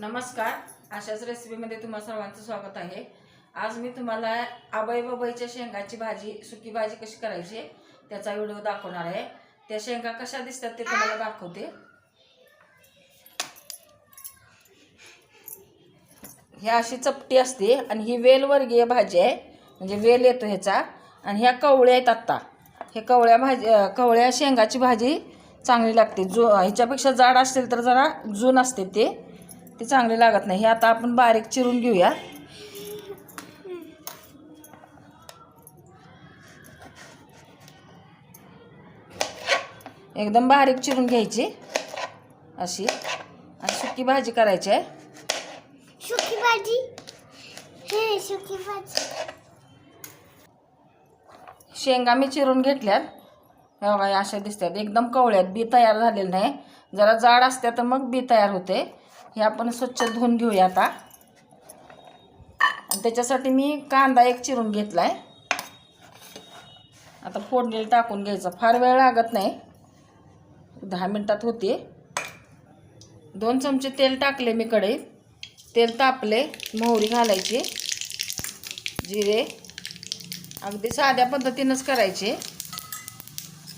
नमस्कार. अशाच रेसिपीमध्ये तुम्हा सर्वांचं स्वागत आहे. आज मी तुम्हाला आबाई बाबाईच्या शेंगाची भाजी सुकी भाजी कशी करायची त्याचा व्हिडिओ दाखवणार आहे. त्या शेंगा कशा दिसतात ते तुम्हाला दाखवते. ह्या अशी चपटी असते आणि ही वेलवर्गीय भाजी आहे. म्हणजे वेल येतो ह्याचा. आणि ह्या कवळ्या आहेत आत्ता. हे कवळ्या भाजी कवळ्या शेंगाची भाजी चांगली लागते. जो ह्याच्यापेक्षा जाड असतील तर जरा जून असते ते. ते चांगले लागत नाही. हे आता आपण बारीक चिरून घेऊया. एकदम बारीक चिरून घ्यायची. अशी. आणि सुकी भाजी करायची आहे. सुकी भाजी? हे सुकी भाजी. शेंगा मी चिरून घेतल्यात. हे बघा अशा दिसतात. एकदम कवळ्यात बी तयार झालेलं नाही. जरा जाड असत्या तर मग बी तयार होते. हे आपण स्वच्छ धुवून घेऊया आता. आणि त्याच्यासाठी मी कांदा एक चिरून घेतला आहे आता फोडणीला टाकून घ्यायचा. फार वेळ लागत नाही. दहा मिनटात होते. दोन चमचे तेल टाकले मी कढईत. तेल तापले मोहरी घालायची. जिरे. अगदी साध्या पद्धतीनंच करायचे.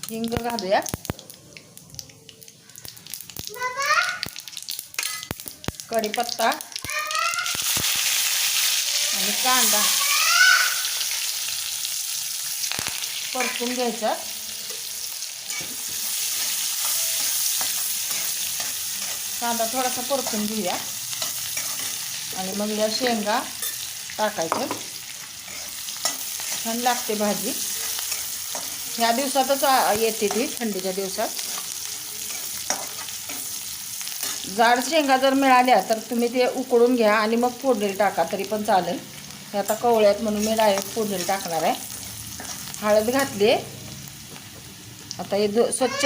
हिंग घालूया कढीपत्ता आणि कांदा. परतून घ्यायचा. कांदा थोडासा परतून घेऊया. आणि मग या शेंगा टाकायच्या. छान लागते भाजी. ह्या दिवसातच येते ती थंडीच्या दिवसात. जाड शेंगा जर मिळाल्या तर तुम्ही ते उकडून घ्या आणि मग फोडणी टाका तरी पण चालेल. हे आता कवळ्यात म्हणून मी डायरेक्ट फोडणी टाकणार आहे. हळद घातली आहे. आता हे धु स्वच्छ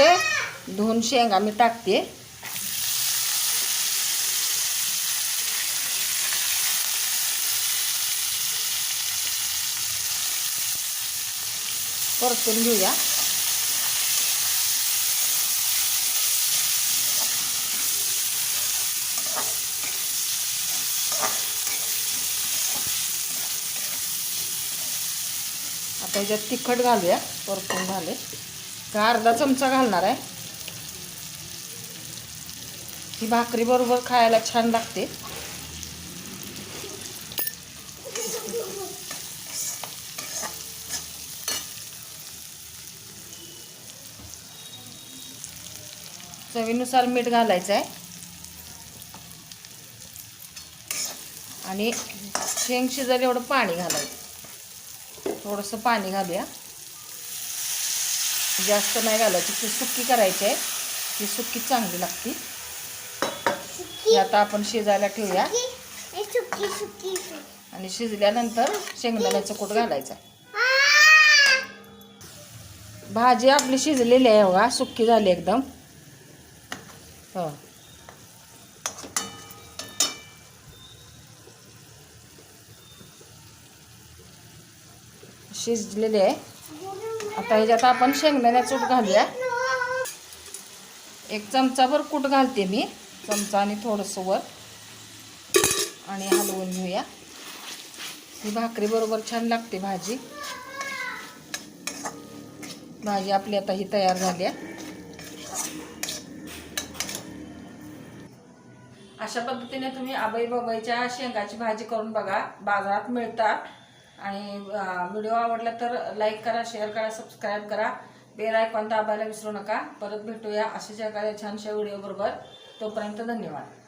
धुवून शेंगा मी टाकते. परतून घेऊया. त्याच्यात तिखट घालूया. परतून घाले का अर्धा चमचा घालणार आहे. ही भाकरी बरोबर खायला छान लागते. चवीनुसार मीठ घालायचं आहे. आणि शेंग शिजायला एवढं पाणी घालायचं. थोडंसं पाणी घालूया. जास्त नाही घालायची ती सुक्की करायची आहे. ती सुक्की चांगली लागते. ही आता आपण शिजायला ठेवूया. हे आणि शिजल्यानंतर शेंगदाण्याचं कूट घालायचा. भाजी आपली शिजलेली आहे बघा सुक्की झाली एकदम. हो. शिजलेली आहे. आता ह्याच्यात आपण शेंगदाण्या चूट घालूया. एक चमचाभर कूट घालते मी. चमचा आणि थोडंसं वर. आणि हलवून घेऊया. ही भाकरी बरोबर छान लागते भाजी. भाजी आपली आता ही तयार झाली आहे. अशा पद्धतीने तुम्ही आबाई बाबाईच्या शेंगाची भाजी करून बघा. बाजारात मिळतात. आणि व्हिडिओ आवडला तर लाईक करा शेअर करा सबस्क्राईब करा. बेल आयकॉन दाबायला विसरू नका. परत भेटूया अशाच एखाद्या छानशा व्हिडिओ बरोबर तोपर्यंत धन्यवाद.